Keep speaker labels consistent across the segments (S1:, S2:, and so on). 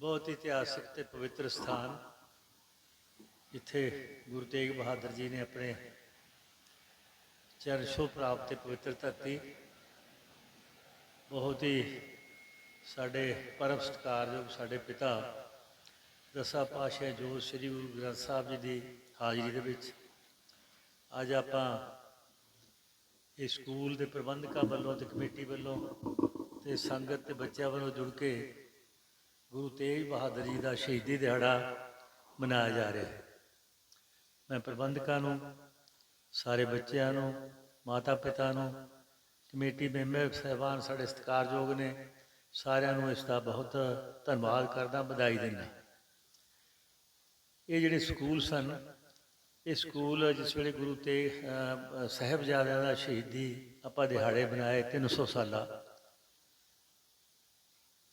S1: ਬਹੁਤ ਇਤਿਹਾਸਿਕ ਤੇ ਪਵਿੱਤਰ ਸਥਾਨ ਜਿੱਥੇ ਗੁਰੂ ਤੇਗ ਬਹਾਦਰ ਜੀ ਨੇ ਆਪਣੇ ਚਰਨ ਛੋਹ ਪ੍ਰਾਪਤ ਤੇ ਪਵਿੱਤਰ ਧਰਤੀ ਬਹੁਤ ਹੀ ਸਾਡੇ ਪਰਮ ਸਤਿਕਾਰਯੋਗ ਸਾਡੇ ਪਿਤਾ ਦਸਾ ਪਾਤਸ਼ਾਹ ਜੋ ਸ੍ਰੀ ਗੁਰੂ ਗ੍ਰੰਥ ਸਾਹਿਬ ਜੀ ਦੀ ਹਾਜ਼ਰੀ ਦੇ ਵਿੱਚ ਅੱਜ ਆਪਾਂ ਇਹ ਸਕੂਲ ਦੇ ਪ੍ਰਬੰਧਕਾਂ ਵੱਲੋਂ ਤੇ ਕਮੇਟੀ ਵੱਲੋਂ ਤੇ ਸੰਗਤ ਤੇ ਬੱਚਿਆਂ ਵੱਲੋਂ ਜੁੜ ਕੇ ਗੁਰੂ ਤੇਗ ਬਹਾਦਰ ਜੀ ਦਾ ਸ਼ਹੀਦੀ ਦਿਹਾੜਾ ਮਨਾਇਆ ਜਾ ਰਿਹਾ ਹੈ। ਮੈਂ ਪ੍ਰਬੰਧਕਾਂ ਨੂੰ, ਸਾਰੇ ਬੱਚਿਆਂ ਨੂੰ ਮਾਤਾ ਪਿਤਾ ਨੂੰ, ਕਮੇਟੀ ਮੈਂਬਰ ਸਹਿਬਾਨ ਸਾਡੇ ਸਤਿਕਾਰਯੋਗ ਨੇ, ਸਾਰਿਆਂ ਨੂੰ ਇਸ ਦਾ ਬਹੁਤ ਧੰਨਵਾਦ ਕਰਦਾ, ਵਧਾਈ ਦਿੰਦਾ ਇਹ ਜਿਹੜੇ ਸਕੂਲ ਸਨ, ਇਹ ਸਕੂਲ ਜਿਸ ਵੇਲੇ ਗੁਰੂ ਤੇਗ ਸਾਹਿਬਜ਼ਾਦਿਆਂ ਦਾ ਸ਼ਹੀਦੀ ਆਪਾਂ ਦਿਹਾੜੇ ਬਣਾਏ 300 ਸਾਲਾ।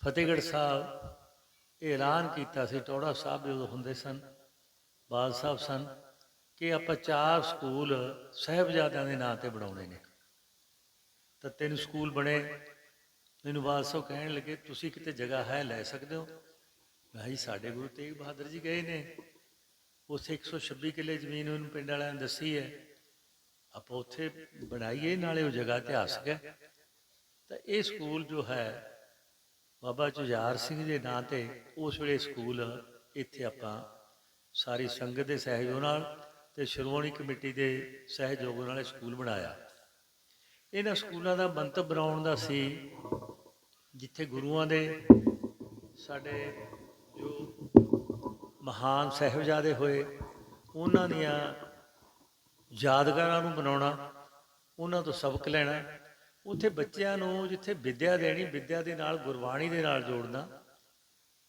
S1: ਫਤਿਹਗੜ੍ਹ ਸਾਹਿਬ ਐਲਾਨ ਕੀਤਾ ਸੀ ਟੋੜਾ ਸਾਹਿਬ ਜਦੋਂ ਹੁੰਦੇ ਸਨ ਬਾਲ ਸਾਹਿਬ ਸਨ ਕਿ ਆਪਾਂ ਚਾਰ ਸਕੂਲ ਸਾਹਿਬਜ਼ਾਦਿਆਂ ਦੇ ਨਾਂ ਤੇ ਬਣਾਉਣੇ ਨੇ ਤਾਂ ਤਿੰਨ ਸਕੂਲ ਬਣੇ ਮੈਨੂੰ ਬਾਲ ਸਾਹਿਬ ਕਹਿਣ ਲੱਗੇ ਤੁਸੀਂ ਕਿਤੇ ਜਗ੍ਹਾ ਹੈ ਲੈ ਸਕਦੇ ਹੋ ਮੈਂ ਜੀ ਸਾਡੇ ਗੁਰੂ ਤੇਗ ਬਹਾਦਰ ਜੀ ਗਏ ਨੇ ਉੱਥੇ 126 ਕਿੱਲੇ ਜ਼ਮੀਨ ਉਹਨੂੰ ਪਿੰਡ ਵਾਲਿਆਂ ਨੇ ਦੱਸੀ ਹੈ ਆਪਾਂ ਉੱਥੇ ਬਣਾਈਏ ਨਾਲੇ ਉਹ ਜਗ੍ਹਾ ਇਤਿਹਾਸਕ ਹੈ ਤਾਂ ਇਹ ਸਕੂਲ ਜੋ ਹੈ ਬਾਬਾ ਜੁਝਾਰ ਸਿੰਘ ਦੇ ਨਾਂ ਤੇ ਉਸ ਵੇਲੇ ਸਕੂਲ, ਇੱਥੇ ਆਪਾਂ ਸਾਰੀ ਸੰਗਤ ਦੇ ਸਹਿਯੋਗ ਨਾਲ ਤੇ ਸ਼੍ਰੋਮਣੀ ਕਮੇਟੀ ਦੇ ਸਹਿਯੋਗ ਨਾਲ ਇਹ ਸਕੂਲ ਬਣਾਇਆ। ਇਹਨਾਂ ਸਕੂਲਾਂ ਦਾ ਮੰਤਵ ਬਣਾਉਣ ਦਾ ਸੀ, ਜਿੱਥੇ ਗੁਰੂਆਂ ਦੇ ਸਾਡੇ ਜੋ ਮਹਾਨ ਸਹਿਬਜ਼ਾਦੇ ਹੋਏ, ਉਹਨਾਂ ਦੀਆਂ ਯਾਦਗਾਰਾਂ ਨੂੰ ਬਣਾਉਣਾ ਉਹਨਾਂ ਤੋਂ ਸਬਕ ਲੈਣਾ ਉੱਥੇ ਬੱਚਿਆਂ ਨੂੰ ਜਿੱਥੇ ਵਿੱਦਿਆ ਦੇਣੀ, ਵਿੱਦਿਆ ਦੇ ਨਾਲ, ਗੁਰਬਾਣੀ ਦੇ ਨਾਲ ਜੋੜਨਾ,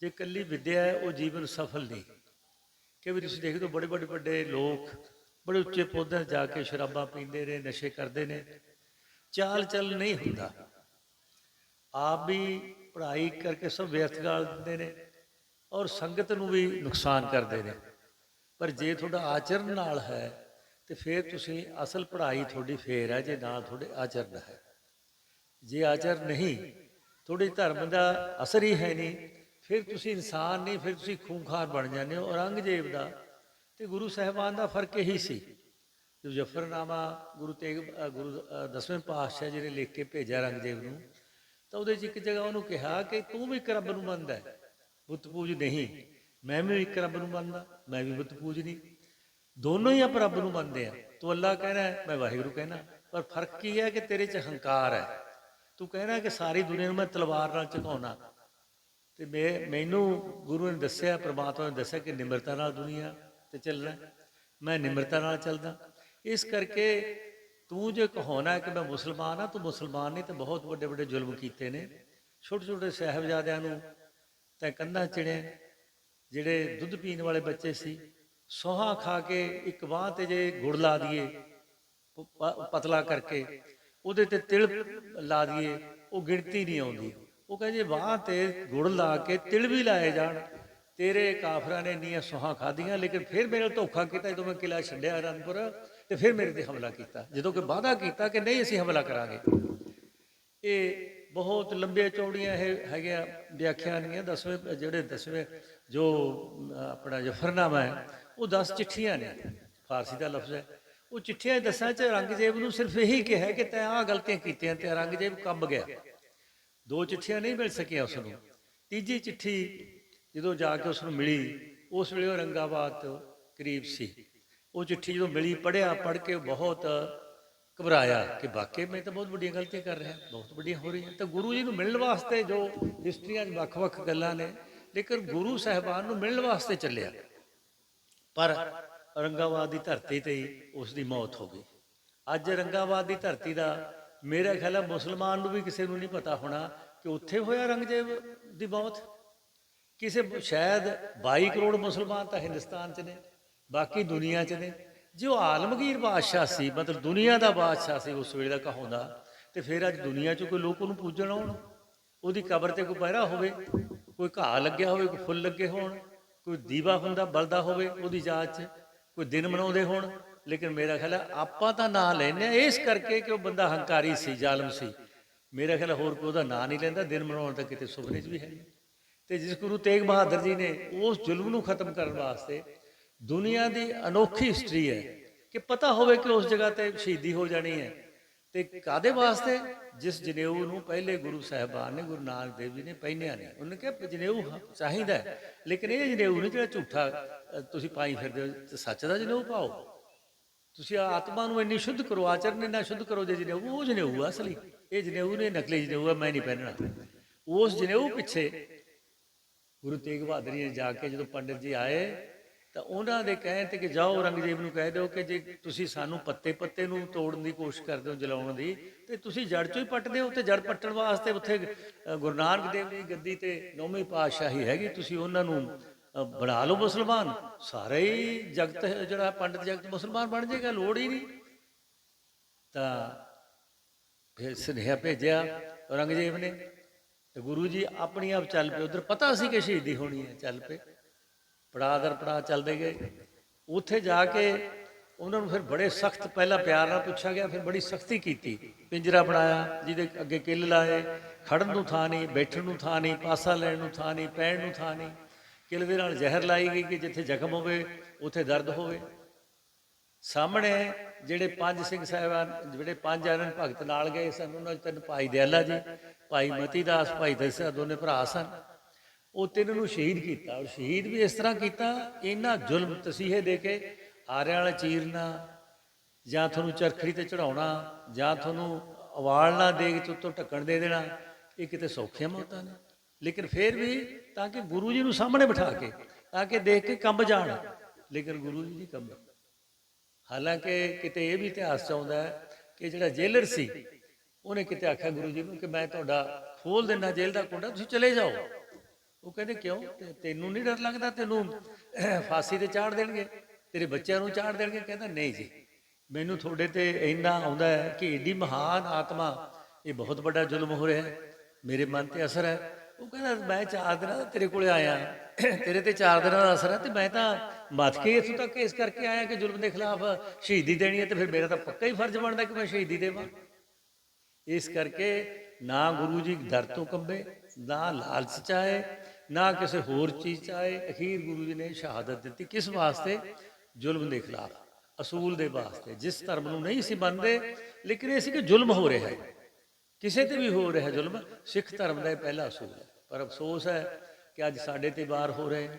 S1: ਜੇ ਇਕੱਲੀ ਵਿੱਦਿਆ ਹੈ, ਉਹ ਜੀਵਨ ਸਫਲ ਨਹੀਂ। ਕਿ ਵੀ ਤੁਸੀਂ ਦੇਖਦੇ ਹੋ, ਬੜੇ ਬੜੇ ਵੱਡੇ ਲੋਕ, ਬੜੇ ਉੱਚੇ ਪੌਦਿਆਂ 'ਤੇ ਜਾ ਕੇ ਸ਼ਰਾਬਾਂ ਪੀਂਦੇ ਨੇ, ਨਸ਼ੇ ਕਰਦੇ ਨੇ। ਚਾਲ ਚੱਲ ਨਹੀਂ ਹੁੰਦਾ। ਆਪ ਵੀ ਪੜ੍ਹਾਈ ਕਰਕੇ ਸਭ ਵਿਅਰਥ ਗਾਲ ਦਿੰਦੇ ਨੇ ਔਰ ਸੰਗਤ ਨੂੰ ਵੀ ਨੁਕਸਾਨ ਕਰਦੇ ਨੇ। ਪਰ ਜੇ ਤੁਹਾਡਾ ਆਚਰਨ ਨਾਲ ਹੈ, ਤੇ ਫਿਰ ਤੁਸੀਂ ਅਸਲ ਪੜ੍ਹਾਈ ਤੁਹਾਡੀ ਫੇਰ ਹੈ, ਜੇ ਨਾਲ ਤੁਹਾਡੇ ਆਚਰਨ ਹੈ। ਜੇ ਆਚਰ ਨਹੀਂ, ਤੁਹਾਡੇ ਧਰਮ ਦਾ ਅਸਰ ਹੀ ਹੈ ਨਹੀਂ, ਫਿਰ ਤੁਸੀਂ ਇਨਸਾਨ ਨਹੀਂ, ਫਿਰ ਤੁਸੀਂ ਖੂੰਖਾਰ ਬਣ ਜਾਂਦੇ ਹੋ, ਔਰੰਗਜ਼ੇਬ ਦਾ ਤੇ ਗੁਰੂ ਸਾਹਿਬਾਨ ਦਾ ਫ਼ਰਕ ਇਹੀ ਸੀ। ਜੋ ਜਫਰਨਾਮਾ ਗੁਰੂ ਤੇਗ ਗੁਰੂ ਦਸਵੇਂ ਪਾਤਸ਼ਾਹ ਜੀ ਨੇ ਲਿਖ ਕੇ ਭੇਜਿਆ ਰੰਗਦੇਵ ਨੂੰ, ਤਾਂ ਉਹਦੇ 'ਚ ਇੱਕ ਜਗ੍ਹਾ ਉਹਨੂੰ ਕਿਹਾ ਕਿ ਤੂੰ ਵੀ ਇੱਕ ਰੱਬ ਨੂੰ ਮੰਨਦਾ ਬੁੱਤ ਪੂਜ ਨਹੀਂ, ਮੈਂ ਵੀ ਇੱਕ ਰੱਬ ਨੂੰ ਮੰਨਦਾ, ਮੈਂ ਵੀ ਬੁੱਤ ਪੂਜ ਨਹੀਂ। ਦੋਨੋਂ ਹੀ ਆਪ ਰੱਬ ਨੂੰ ਮੰਨਦੇ ਆ। ਤੂੰ ਅੱਲਾ ਕਹਿਣਾ ਮੈਂ ਵਾਹਿਗੁਰੂ ਕਹਿਣਾ, ਪਰ ਫ਼ਰਕ ਕੀ ਹੈ ਕਿ ਤੇਰੇ 'ਚ ਹੰਕਾਰ ਹੈ। ਤੂੰ ਕਹਿਣਾ ਕਿ ਸਾਰੀ ਦੁਨੀਆ ਨੂੰ ਮੈਂ ਤਲਵਾਰ ਨਾਲ ਝੁਕਾਉਣਾ। ਤੇ ਮੈਂ, ਮੈਨੂੰ ਗੁਰੂ ਨੇ ਦੱਸਿਆ, ਪ੍ਰਮਾਤਮਾ ਨੇ ਦੱਸਿਆ ਕਿ ਨਿਮਰਤਾ ਨਾਲ ਦੁਨੀਆ ਤੇ ਚੱਲਣਾ। ਮੈਂ ਨਿਮਰਤਾ ਨਾਲ ਚੱਲਦਾ। ਇਸ ਕਰਕੇ ਤੂੰ ਜੇ ਕਹੋਣਾ ਕਿ ਮੈਂ ਮੁਸਲਮਾਨ ਆ, ਤੂੰ ਮੁਸਲਮਾਨ ਨਹੀਂ ਤੇ ਬਹੁਤ ਵੱਡੇ ਵੱਡੇ ਜ਼ੁਲਮ ਕੀਤੇ ਨੇ। ਛੋਟੇ ਛੋਟੇ ਸਾਹਿਬਜ਼ਾਦਿਆਂ ਨੂੰ ਤੈਂ ਕੰਧਾਂ ਚਿੜਿਆ ਜਿਹੜੇ ਦੁੱਧ ਪੀਣ ਵਾਲੇ ਬੱਚੇ ਸੀ। ਸੋਹਾ ਖਾ ਕੇ ਇੱਕ ਬਾਹ ਤੇ ਜੇ ਗੁੜ ਲਾ ਦਈਏ ਪਤਲਾ ਕਰਕੇ। ਉਹਦੇ ਤੇ ਤਿਲ ਲਾ ਦਈਏ, ਉਹ ਗਿਣਤੀ ਨਹੀਂ ਆਉਂਦੀ। ਉਹ ਕਹਿੰਦੇ ਬਾਹ ਤੇ ਗੁੜ ਲਾ ਕੇ ਤਿਲ ਵੀ ਲਾਏ ਜਾਣ, ਤੇਰੇ ਕਾਫਰਾਂ ਨੇ ਇੰਨੀਆਂ ਸੁਹਾ ਖਾਧੀਆਂ, ਲੇਕਿਨ ਫਿਰ ਮੇਰੇ ਨਾਲ ਧੋਖਾ ਕੀਤਾ, ਜਦੋਂ ਮੈਂ ਕਿਲਾ ਛੱਡਿਆ ਅਨੰਦਪੁਰ ਤੇ ਫਿਰ ਮੇਰੇ ਤੇ ਹਮਲਾ ਕੀਤਾ। ਜਦੋਂ ਕਿ ਵਾਅਦਾ ਕੀਤਾ ਕਿ ਨਹੀਂ, ਅਸੀਂ ਹਮਲਾ ਕਰਾਂਗੇ। ਇਹ ਬਹੁਤ ਲੰਬੇ ਚੌੜੀਆਂ ਇਹ ਹੈਗੀਆਂ ਆ ਵਿਆਖਿਆਨੀਆਂ ਦਸਵੇਂ, ਜਿਹੜੇ ਦਸਵੇਂ ਜੋ ਆਪਣਾ ਜਫਰਨਾਮਾ ਹੈ, ਉਹ 10 ਚਿੱਠੀਆਂ ਨੇ। ਫਾਰਸੀ ਦਾ ਲਫ਼ਜ਼ ਹੈ। ਉਹ ਚਿੱਠੀਆਂ ਦੱਸਾਂ ਚ ਰੰਗਜੇਬ ਨੂੰ ਸਿਰਫ ਇਹੀ ਕਿਹਾ ਕਿ ਤੈਂ ਆਹ ਗਲਤੀਆਂ ਕੀਤੀਆਂ ਤੇ ਰੰਗਜੇਬ ਕੰਬ ਗਿਆ। ਦੋ ਚਿੱਠੀਆਂ ਨਹੀਂ ਮਿਲ ਸਕੀਆਂ ਉਸ ਨੂੰ। ਤੀਜੀ ਚਿੱਠੀ ਜਦੋਂ ਜਾ ਕੇ ਉਸ ਨੂੰ ਮਿਲੀ, ਉਸ ਵੇਲੇ ਉਹ ਰੰਗਾਬਾਦ ਤੋਂ ਕਰੀਬ ਸੀ। ਉਹ ਚਿੱਠੀ ਜਦੋਂ ਮਿਲੀ ਪੜਿਆ ਪੜ ਕੇ ਬਹੁਤ ਘਬਰਾਇਆ ਕਿ ਵਾਕਈ ਮੈਂ ਤਾਂ ਬਹੁਤ ਵੱਡੀਆਂ ਗਲਤੀਆਂ ਕਰ ਰਿਹਾ, ਬਹੁਤ ਵੱਡੀਆਂ ਹੋ ਰਹੀਆਂ। ਤਾਂ ਗੁਰੂ ਜੀ ਨੂੰ ਮਿਲਣ ਵਾਸਤੇ ਜੋ ਹਿਸਟਰੀਆਂ 'ਚ ਵੱਖ-ਵੱਖ ਗੱਲਾਂ ਨੇ, ਲੇਕਿਨ ਗੁਰੂ ਸਾਹਿਬਾਨ ਨੂੰ ਮਿਲਣ ਵਾਸਤੇ ਚੱਲਿਆ। ਪਰ ਰੰਗਾਬਾਦ ਦੀ ਧਰਤੀ ਤੇ ਹੀ ਉਸ ਦੀ ਮੌਤ ਹੋ ਗਈ। ਅੱਜ ਰੰਗਾਬਾਦ ਦੀ ਧਰਤੀ ਦਾ ਮੇਰਾ ਖਿਆਲ ਹੈ ਮੁਸਲਮਾਨ ਨੂੰ ਵੀ ਕਿਸੇ ਨੂੰ ਨਹੀਂ ਪਤਾ ਹੋਣਾ ਕਿ ਉੱਥੇ ਹੋਇਆ ਰੰਗਜੇਬ ਦੀ ਮੌਤ। ਕਿਸੇ ਸ਼ਾਇਦ 22 ਕਰੋੜ ਮੁਸਲਮਾਨ ਤਾਂ ਹਿੰਦੁਸਤਾਨ 'ਚ ਨੇ, ਬਾਕੀ ਦੁਨੀਆ 'ਚ ਨੇ। ਜੋ ਆਲਮਗੀਰ ਬਾਦਸ਼ਾਹ ਸੀ, ਮਤਲਬ ਦੁਨੀਆ ਦਾ ਬਾਦਸ਼ਾਹ ਸੀ ਉਸ ਵੇਲੇ ਦਾ ਕਹਾਉਂਦਾ, ਤੇ ਫਿਰ ਅੱਜ ਦੁਨੀਆ 'ਚ ਕੋਈ ਲੋਕ ਉਹਨੂੰ ਪੂਜਣ ਆਉਣ? ਉਹਦੀ ਕਬਰ ਤੇ ਕੋਈ ਪਹਿਰਾ ਹੋਵੇ? ਕੋਈ ਘਾਹ ਲੱਗਿਆ ਹੋਵੇ, ਕੋਈ ਫੁੱਲ ਲੱਗੇ ਹੋਣ? ਕੋਈ ਦੀਵਾ ਹੁੰਦਾ, ਬਲਦਾ ਹੋਵੇ ਉਹਦੀ ਯਾਦ 'ਚ? ਕੋਈ ਦਿਨ ਮਨਾਉਂਦੇ ਹੋਣ, ਲੇਕਿਨ ਮੇਰਾ ਖਿਆਲ ਹੈ ਆਪਾਂ ਤਾਂ ਨਾਂ ਲੈਨੇ ਆ ਇਸ ਕਰਕੇ ਕਿ ਉਹ ਬੰਦਾ ਹੰਕਾਰੀ ਸੀ, ਜ਼ਾਲਮ ਸੀ। ਮੇਰਾ ਖਿਆਲ ਹੋਰ ਕੋਈ ਉਹਦਾ ਨਾਂ ਨਹੀਂ ਲੈਂਦਾ, ਦਿਨ ਮਨਾਉਣ ਤਾਂ ਕਿਤੇ ਸੁਪਨੇ 'ਚ ਵੀ ਹੈ ਨਹੀਂ। ਤੇ ਜਿਸ ਗੁਰੂ ਤੇਗ ਬਹਾਦਰ ਜੀ ਨੇ ਉਸ ਜ਼ੁਲਮ ਨੂੰ ਖਤਮ ਕਰਨ ਵਾਸਤੇ ਦੁਨੀਆ ਦੀ ਅਨੋਖੀ ਹਿਸਟਰੀ ਹੈ ਕਿ ਪਤਾ ਹੋਵੇ ਕਿ ਉਸ ਜਗ੍ਹਾ ਤੇ ਸ਼ਹੀਦੀ ਹੋ ਜਾਣੀ ਹੈ। ਤੇ ਕਾਦੇ ਵਾਸਤੇ? ਜਿਸ ਜਨੇਊ ਨੂੰ ਪਹਿਲੇ ਗੁਰੂ ਸਾਹਿਬਾਨ ਨੇ, ਗੁਰੂ ਨਾਨਕ ਦੇਵ ਜੀ ਨੇ ਪਹਿਨਿਆ ਨੇ ਉਹਨੇ ਕਿਹਾ ਜਨੇਊ ਚਾਹੀਦਾ ਲੇਕਿਨ ਇਹ ਜਨੇਊ ਨਹੀਂ ਜਿਹੜਾ ਝੂਠਾ ਤੁਸੀਂ ਪਾਈ ਫਿਰਦੇ ਹੋ ਸੱਚ ਦਾ ਜਨੇਊ ਪਾਓ। ਤੁਸੀਂ ਆਤਮਾ ਨੂੰ ਇੰਨੀ ਸ਼ੁੱਧ ਕਰੋ, ਆਚਰਣ ਇੰਨਾ ਸ਼ੁੱਧ ਕਰੋ ਜੇ ਜਨੇਊ, ਉਹ ਜਨੇਊ ਆ ਅਸਲੀ। ਇਹ ਜਨੇਊ ਨੇ ਨਕਲੀ ਜਨੇਊ ਆ, ਮੈਂ ਨਹੀਂ ਪਹਿਨਣਾ। ਉਸ ਜਨੇਊ ਪਿੱਛੇ ਗੁਰੂ ਤੇਗ ਬਹਾਦਰ ਜੀ ਨੇ ਜਾ ਕੇ ਜਦੋਂ ਪੰਡਿਤ ਜੀ ਆਏ, ਤਾਂ ਉਹਨਾਂ ਦੇ ਕਹਿਣ ਤੇ ਕਿ ਜਾਓ, ਔਰੰਗਜ਼ੇਬ ਨੂੰ ਕਹਿ ਦਿਓ ਕਿ ਜੇ ਤੁਸੀਂ ਸਾਨੂੰ ਪੱਤੇ ਪੱਤੇ ਨੂੰ ਤੋੜਨ ਦੀ ਕੋਸ਼ਿਸ਼ ਕਰਦੇ ਹੋ, ਜਲਾਉਣ ਦੀ ਤੇ ਤੁਸੀਂ ਜੜ ਚੋਂ ਹੀ ਪੱਟਦੇ ਹੋ ਤੇ ਜੜ ਪੱਟਣ ਵਾਸਤੇ ਉੱਥੇ ਗੁਰੂ ਨਾਨਕ ਦੇਵ ਦੀ ਗੱਦੀ ਤੇ ਨੌਵੀਂ ਪਾਤਸ਼ਾਹੀ ਹੈਗੀ, ਤੁਸੀਂ ਉਹਨਾਂ ਨੂੰ ਬਣਾ ਲਓ ਮੁਸਲਮਾਨ। ਸਾਰੇ ਹੀ ਜਗਤ, ਜਿਹੜਾ ਪੰਡਿਤ ਜਗਤ ਮੁਸਲਮਾਨ ਬਣ ਜਾਏਗਾ, ਲੋੜ ਹੀ ਨਹੀਂ। ਤਾਂ ਫਿਰ ਸੁਨੇਹਾ ਭੇਜਿਆ ਔਰੰਗਜ਼ੇਬ ਨੇ, ਤੇ ਗੁਰੂ ਜੀ ਆਪਣੀ ਆਪ ਚੱਲ ਪਏ। ਉਧਰ ਪਤਾ ਸੀ ਕਿ ਸ਼ਹੀਦੀ ਹੋਣੀ ਹੈ, ਚੱਲ ਪਏ। ਪੜਾਅ ਦਰ ਪੜਾਅ ਚੱਲਦੇ ਗਏ। ਉੱਥੇ ਜਾ ਕੇ ਉਹਨਾਂ ਨੂੰ ਫਿਰ ਬੜੇ ਸਖਤ ਪਹਿਲਾਂ ਪਿਆਰ ਨਾਲ ਪੁੱਛਿਆ ਗਿਆ, ਫਿਰ ਬੜੀ ਸਖਤੀ ਕੀਤੀ। ਪਿੰਜਰਾ ਬਣਾਇਆ, ਜਿਹਦੇ ਅੱਗੇ ਕਿੱਲ ਲਾਏ, ਖੜਨ ਨੂੰ ਥਾਂ ਨਹੀਂ, ਬੈਠਣ ਨੂੰ ਥਾਂ ਨਹੀਂ, ਪਾਸਾ ਲੈਣ ਨੂੰ ਥਾਂ ਨਹੀਂ, ਪੈਣ ਨੂੰ ਥਾਂ ਨਹੀਂ। ਕਿੱਲ ਦੇ ਨਾਲ ਜ਼ਹਿਰ ਲਾਈ ਗਈ ਕਿ ਜਿੱਥੇ ਜ਼ਖਮ ਹੋਵੇ, ਉੱਥੇ ਦਰਦ ਹੋਵੇ। ਸਾਹਮਣੇ ਜਿਹੜੇ ਪੰਜ ਸਿੰਘ ਸਾਹਿਬਾਨ, ਜਿਹੜੇ ਪੰਜ ਆਨੰਦ ਭਗਤ ਨਾਲ ਗਏ ਸਨ, ਉਹਨਾਂ ਚ ਤਿੰਨ ਭਾਈ ਦਿਆਲਾ ਜੀ, ਭਾਈ ਮਤੀ ਦਾਸ, ਭਾਈ ਦਸਾ ਦੋਨੇ ਭਰਾ ਸਨ। ਉਹ ਤਿੰਨ ਨੂੰ ਸ਼ਹੀਦ ਕੀਤਾ ਔਰ ਸ਼ਹੀਦ ਵੀ ਇਸ ਤਰ੍ਹਾਂ ਕੀਤਾ ਇਹਨਾਂ ਜ਼ੁਲਮ ਤਸੀਹੇ ਦੇ ਕੇ ਆਰਿਆਂ ਵਾਲਾ ਚੀਰਨਾ, ਜਾਂ ਤੁਹਾਨੂੰ ਚਰਖੜੀ ਤੇ ਚੜਾਉਣਾ ਜਾਂ ਤੁਹਾਨੂੰ ਅਵਾਲਣਾ ਦੇਗ ਚ ਉੱਤੋਂ ਢੱਕਣ ਦੇ ਦੇਣਾ, ਇਹ ਕਿਤੇ ਸੌਖੀਆਂ ਮੌਤਾਂ ਨੇ। ਲੇਕਿਨ ਫਿਰ ਵੀ ਤਾਂ ਕਿ ਗੁਰੂ ਜੀ ਨੂੰ ਸਾਹਮਣੇ ਬਿਠਾ ਕੇ, ਤਾਂ ਕਿ ਦੇਖ ਕੇ ਕੰਬ ਜਾਣ, ਲੇਕਿਨ ਗੁਰੂ ਜੀ ਨਹੀਂ ਕੰਬੇ। ਹਾਲਾਂਕਿ ਕਿਤੇ ਇਹ ਵੀ ਇਤਿਹਾਸ ਚ ਆਉਂਦਾ ਹੈ ਕਿ ਜਿਹੜਾ ਜੇਲਰ ਸੀ, ਉਹਨੇ ਕਿਤੇ ਆਖਿਆ ਗੁਰੂ ਜੀ ਨੂੰ ਕਿ ਮੈਂ ਤੁਹਾਡਾ ਖੋਲ ਦਿੰਦਾ ਜੇਲ੍ਹ ਦਾ ਕੁੰਡਾ, ਤੁਸੀਂ ਚਲੇ ਜਾਓ। ਉਹ ਕਹਿੰਦੇ, ਕਿਉਂ? ਤੈਨੂੰ ਨਹੀਂ ਡਰ ਲੱਗਦਾ? ਤੈਨੂੰ ਫਾਂਸੀ ਤੇ ਚਾੜ ਦੇਣਗੇ? ਤੇਰੇ ਬੱਚਿਆਂ ਨੂੰ ਚਾੜ ਦੇਣਗੇ? ਕਹਿੰਦਾ ਨਹੀਂ ਜੀ। ਮੈਨੂੰ ਤੁਹਾਡੇ ਤੇ ਇੰਨਾ ਆਉਂਦਾ ਹੈ ਕਿ ਏਡੀ ਮਹਾਨ ਆਤਮਾ, ਇਹ ਬਹੁਤ ਵੱਡਾ ਜ਼ੁਲਮ ਹੋ ਰਿਹਾ ਹੈ। ਮੇਰੇ ਮਨ ਤੇ ਅਸਰ ਹੈ। ਉਹ ਕਹਿੰਦਾ, ਮੈਂ ਚਾਰ ਦਿਨਾਂ ਦਾ ਤੇਰੇ ਕੋਲੇ ਆਇਆ। ਤੇਰੇ ਤੇ ਚਾਰ ਦਿਨਾਂ ਦਾ ਅਸਰ ਹੈ ਤੇ ਮੈਂ ਤਾਂ ਮੱਥ ਕੇ ਇੱਥੋਂ ਤੱਕ ਇਸ ਕਰਕੇ ਆਇਆ ਕਿ ਜ਼ੁਲਮ ਦੇ ਖਿਲਾਫ ਸ਼ਹੀਦੀ ਦੇਣੀ ਹੈ ਤੇ ਫਿਰ ਮੇਰਾ ਤਾਂ ਪੱਕਾ ਹੀ ਫਰਜ਼ ਬਣਦਾ ਕਿ ਮੈਂ ਸ਼ਹੀਦੀ ਦੇਵਾਂ। ਇਸ ਕਰਕੇ ਨਾ ਗੁਰੂ ਜੀ ਦਰ ਤੋਂ ਕੰਬੇ, ਨਾ ਲਾਲਚ ਚਾਹੇ, ਨਾ ਕਿਸੇ ਹੋਰ ਚੀਜ਼ ਚਾਹੇ। ਅਖੀਰ ਗੁਰੂ ਜੀ ਨੇ ਸ਼ਹਾਦਤ ਦਿੱਤੀ। ਕਿਸ ਵਾਸਤੇ? ਜ਼ੁਲਮ ਦੇ ਖਿਲਾਫ, ਅਸੂਲ ਦੇ ਵਾਸਤੇ। ਜਿਸ ਧਰਮ ਨੂੰ ਨਹੀਂ ਸੀ ਮੰਨਦੇ, ਲੇਕਿਨ ਇਹ ਸੀ ਕਿ ਜ਼ੁਲਮ ਹੋ ਰਿਹਾ ਹੈ। ਕਿਸੇ ਤੇ ਵੀ ਹੋ ਰਿਹਾ ਜ਼ੁਲਮ, ਸਿੱਖ ਧਰਮ ਦਾ ਇਹ ਪਹਿਲਾ ਅਸੂਲ ਹੈ। ਪਰ ਅਫਸੋਸ ਹੈ ਕਿ ਅੱਜ ਸਾਡੇ ਤੇ ਵਾਰ ਹੋ ਰਹੇ ਨੇ।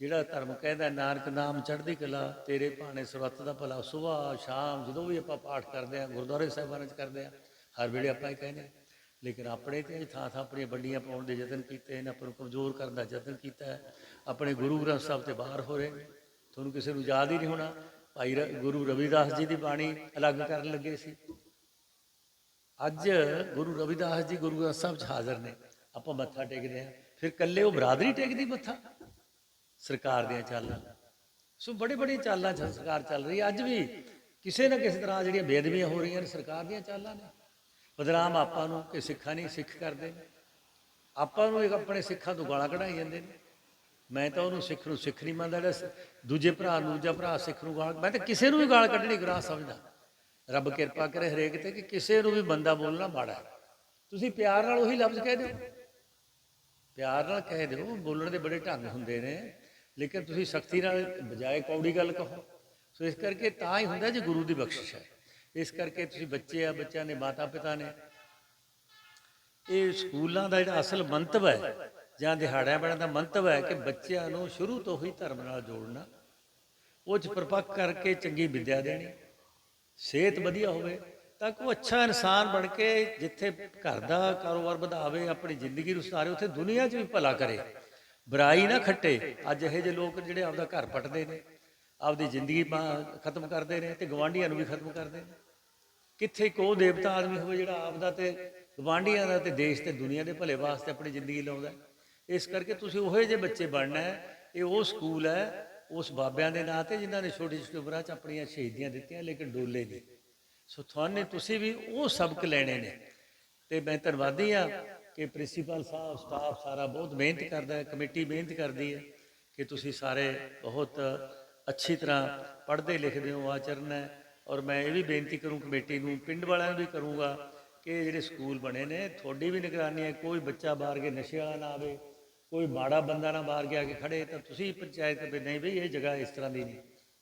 S1: ਜਿਹੜਾ ਧਰਮ ਕਹਿੰਦਾ, ਨਾਨਕ ਨਾਮ ਚੜ੍ਹਦੀ ਕਲਾ, ਤੇਰੇ ਭਾਣੇ ਸਰਬੱਤ ਦਾ ਭਲਾ। ਸੁਬਾਹ, ਸ਼ਾਮ, ਜਦੋਂ ਵੀ ਆਪਾਂ ਪਾਠ ਕਰਦੇ ਆ ਗੁਰਦੁਆਰੇ ਸਾਹਿਬਾਨਾਂ 'ਚ ਕਰਦੇ ਆ ਹਰ ਵੇਲੇ ਆਪਾਂ ਇਹ ਕਹਿੰਦੇ ਹਾਂ। ਲੇਕਿਨ ਆਪਣੇ ਤੇ ਥਾਂ ਥਾਂ ਆਪਣੀਆਂ ਵੱਡੀਆਂ ਪਾਉਣ ਦੇ ਯਤਨ ਕੀਤੇ ਨੇ, ਆਪਾਂ ਨੂੰ ਕਮਜ਼ੋਰ ਕਰਨ ਦਾ ਯਤਨ ਕੀਤਾ ਆਪਣੇ ਗੁਰੂ ਗ੍ਰੰਥ ਸਾਹਿਬ ਤੇ ਬਾਹਰ ਹੋ ਰਹੇ ਨੇ। ਤੁਹਾਨੂੰ ਕਿਸੇ ਨੂੰ ਯਾਦ ਹੀ ਨਹੀਂ ਹੋਣਾ। ਭਾਈ ਰ- ਗੁਰੂ ਰਵਿਦਾਸ ਜੀ ਦੀ ਬਾਣੀ ਅਲੱਗ ਕਰਨ ਲੱਗੇ ਸੀ। ਅੱਜ ਗੁਰੂ ਰਵਿਦਾਸ ਜੀ ਗੁਰੂ ਗ੍ਰੰਥ ਸਾਹਿਬ 'ਚ ਹਾਜ਼ਰ ਨੇ। ਆਪਾਂ ਮੱਥਾ ਟੇਕਦੇ ਆ ਫਿਰ ਕੱਲੇ ਉਹ ਬਰਾਦਰੀ ਟੇਕਦੀ ਮੱਥਾ? ਸਰਕਾਰ ਦੀਆਂ ਚਾਲਾਂ। ਸੋ ਬੜੇ ਬੜੇ ਚਾਲਾਂ ਸਰਕਾਰ ਚੱਲ ਰਹੀ ਅੱਜ ਵੀ ਕਿਸੇ ਨਾ ਕਿਸੇ ਤਰ੍ਹਾਂ ਜਿਹੜੀਆਂ ਬੇਦਬੀਆਂ ਹੋ ਰਹੀਆਂ ਨੇ, ਸਰਕਾਰ ਦੀਆਂ ਚਾਲਾਂ ਨੇ। ਬਦਨਾਮ ਆਪਾਂ ਨੂੰ ਕਿ ਸਿੱਖਾਂ ਨਹੀਂ, ਸਿੱਖ ਕਰਦੇ। ਨੇ ਆਪਾਂ ਨੂੰ ਇੱਕ ਆਪਣੇ ਸਿੱਖਾਂ ਤੋਂ ਗਾਲਾਂ ਕਢਾਈ ਜਾਂਦੇ ਨੇ। ਮੈਂ ਤਾਂ ਉਹਨੂੰ ਸਿੱਖ ਨੂੰ ਸਿੱਖ ਨਹੀਂ ਮੰਨਦਾ। ਜਿਹੜਾ ਦੂਜੇ ਭਰਾ ਨੂੰ, ਦੂਜਾ ਭਰਾ ਸਿੱਖ ਨੂੰ ਗਾਲ, ਮੈਂ ਤਾਂ ਕਿਸੇ ਨੂੰ ਵੀ ਗਾਲ ਕੱਢਣੀ ਗੁਨਾਹ ਸਮਝਦਾ। ਰੱਬ ਕਿਰਪਾ ਕਰੇ ਹਰੇਕ ਤੇ ਕਿ ਕਿਸੇ ਨੂੰ ਵੀ ਬੰਦਾ ਬੋਲਣਾ ਮਾੜਾ ਹੈ। ਤੁਸੀਂ ਪਿਆਰ ਨਾਲ ਉਹੀ ਲਫ਼ਜ਼ ਕਹਿ ਦਿਓ। ਪਿਆਰ ਨਾਲ ਕਹਿ ਦਿਓ, ਬੋਲਣ ਦੇ ਬੜੇ ਢੰਗ ਹੁੰਦੇ ਨੇ, ਲੇਕਿਨ ਤੁਸੀਂ ਸਖਤੀ ਨਾਲ ਬਜਾਏ ਕੌੜੀ ਗੱਲ ਕਹੋ। ਸੋ ਇਸ ਕਰਕੇ ਤਾਂ ਹੀ ਹੁੰਦਾ ਜੇ ਗੁਰੂ ਦੀ ਬਖਸ਼ਿਸ਼ ਹੈ। ਇਸ ਕਰਕੇ ਤੁਸੀਂ ਬੱਚੇ ਆ, ਬੱਚਿਆਂ ਦੇ ਮਾਤਾ ਪਿਤਾ ਨੇ। ਇਹ ਸਕੂਲਾਂ ਦਾ ਜਿਹੜਾ ਅਸਲ ਮੰਤਵ ਹੈ ਜਾਂ ਦਿਹਾੜਿਆਂ ਬੜਾਂ ਦਾ ਮੰਤਵ ਹੈ ਕਿ ਬੱਚਿਆਂ ਨੂੰ ਸ਼ੁਰੂ ਤੋਂ ਹੀ ਧਰਮ ਨਾਲ ਜੋੜਨਾ। ਉਹ ਚ ਪਰਪੱਕ ਕਰਕੇ ਚੰਗੀ ਵਿੱਦਿਆ ਦੇਣੀ। ਸਿਹਤ ਵਧੀਆ ਹੋਵੇ ਤਾਂ ਕਿ ਉਹ ਅੱਛਾ ਇਨਸਾਨ ਬਣ ਕੇ ਜਿੱਥੇ ਘਰ ਦਾ ਕਾਰੋਬਾਰ ਵਧਾਵੇ, ਆਪਣੀ ਜ਼ਿੰਦਗੀ ਨੂੰ ਸੁਧਾਰੇ, ਉੱਥੇ ਦੁਨੀਆ 'ਚ ਵੀ ਭਲਾ ਕਰੇ। ਬੁਰਾਈ ਨਾ ਖੱਟੇ। ਅੱਜ ਇਹੋ ਜਿਹੇ ਲੋਕ ਜਿਹੜੇ ਆਪਦਾ ਘਰ ਪਟਦੇ ਨੇ, ਆਪਦੀ ਜ਼ਿੰਦਗੀ ਖਤਮ ਕਰਦੇ ਨੇ ਤੇ ਗਵਾਂਢੀਆਂ ਨੂੰ ਵੀ ਖਤਮ ਕਰਦੇ ਨੇ। ਕਿੱਥੇ ਕੋ ਦੇਵਤਾ ਆਦਮੀ ਹੋਵੇ ਜਿਹੜਾ ਆਪਦਾ ਤੇ ਗਵਾਂਢੀਆਂ ਦਾ ਤੇ ਦੇਸ਼ ਤੇ ਦੁਨੀਆ ਦੇ ਭਲੇ ਵਾਸਤੇ ਆਪਣੀ ਜ਼ਿੰਦਗੀ ਲਾਉਂਦਾ ਇਸ ਕਰਕੇ ਤੁਸੀਂ ਉਹੇ ਜਿਹੇ ਬੱਚੇ ਬਣਨਾ ਹੈ। ਇਹ ਉਹ ਸਕੂਲ ਹੈ, ਉਸ ਬਾਬਿਆਂ ਦੇ ਨਾਂ ਤੇ ਜਿਨ੍ਹਾਂ ਨੇ ਛੋਟੀ ਛੋਟੀ ਉਮਰਾਂ 'ਚ ਆਪਣੀਆਂ ਸ਼ਹੀਦੀਆਂ ਦਿੱਤੀਆਂ, ਲੇਕਿਨ ਡੋਲੇ ਨਹੀਂ ਸੋ ਤੁਹਾਨੂੰ ਤੁਸੀਂ ਵੀ ਉਹ ਸਬਕ ਲੈਣੇ ਨੇ। ਤੇ ਮੈਂ ਧੰਨਵਾਦੀ ਆ ਕਿ ਪ੍ਰਿੰਸੀਪਲ ਸਾਹਿਬ, ਸਟਾਫ ਸਾਰਾ ਬਹੁਤ ਮਿਹਨਤ ਕਰਦਾ ਹੈ, ਕਮੇਟੀ ਮਿਹਨਤ ਕਰਦੀ ਹੈ ਕਿ ਤੁਸੀਂ ਸਾਰੇ ਬਹੁਤ ਅੱਛੀ ਤਰ੍ਹਾਂ ਪੜ੍ਹਦੇ ਲਿਖਦੇ ਹੋ, ਆਚਰਨ ਹੈ। ਔਰ ਮੈਂ ਇਹ ਵੀ ਬੇਨਤੀ ਕਰੂੰ, ਕਮੇਟੀ ਨੂੰ, ਪਿੰਡ ਵਾਲਿਆਂ ਨੂੰ ਵੀ ਕਰੂੰਗਾ ਕਿ ਜਿਹੜੇ ਸਕੂਲ ਬਣੇ ਨੇ, ਤੁਹਾਡੀ ਵੀ ਨਿਗਰਾਨੀ ਹੈ, ਕੋਈ ਬੱਚਾ ਬਾਹਰ ਕੇ ਨਸ਼ੇ ਵਾਲਾ ਨਾ ਆਵੇ। ਕੋਈ ਮਾੜਾ ਬੰਦਾ ਨਾ ਬਾਹਰ ਗਿਆ ਕੇ ਖੜੇ, ਤਾਂ ਤੁਸੀਂ ਪੰਚਾਇਤ ਵੀ ਨਹੀਂ ਬਈ, ਇਹ ਜਗ੍ਹਾ ਇਸ ਤਰ੍ਹਾਂ ਦੀ ਨਹੀਂ।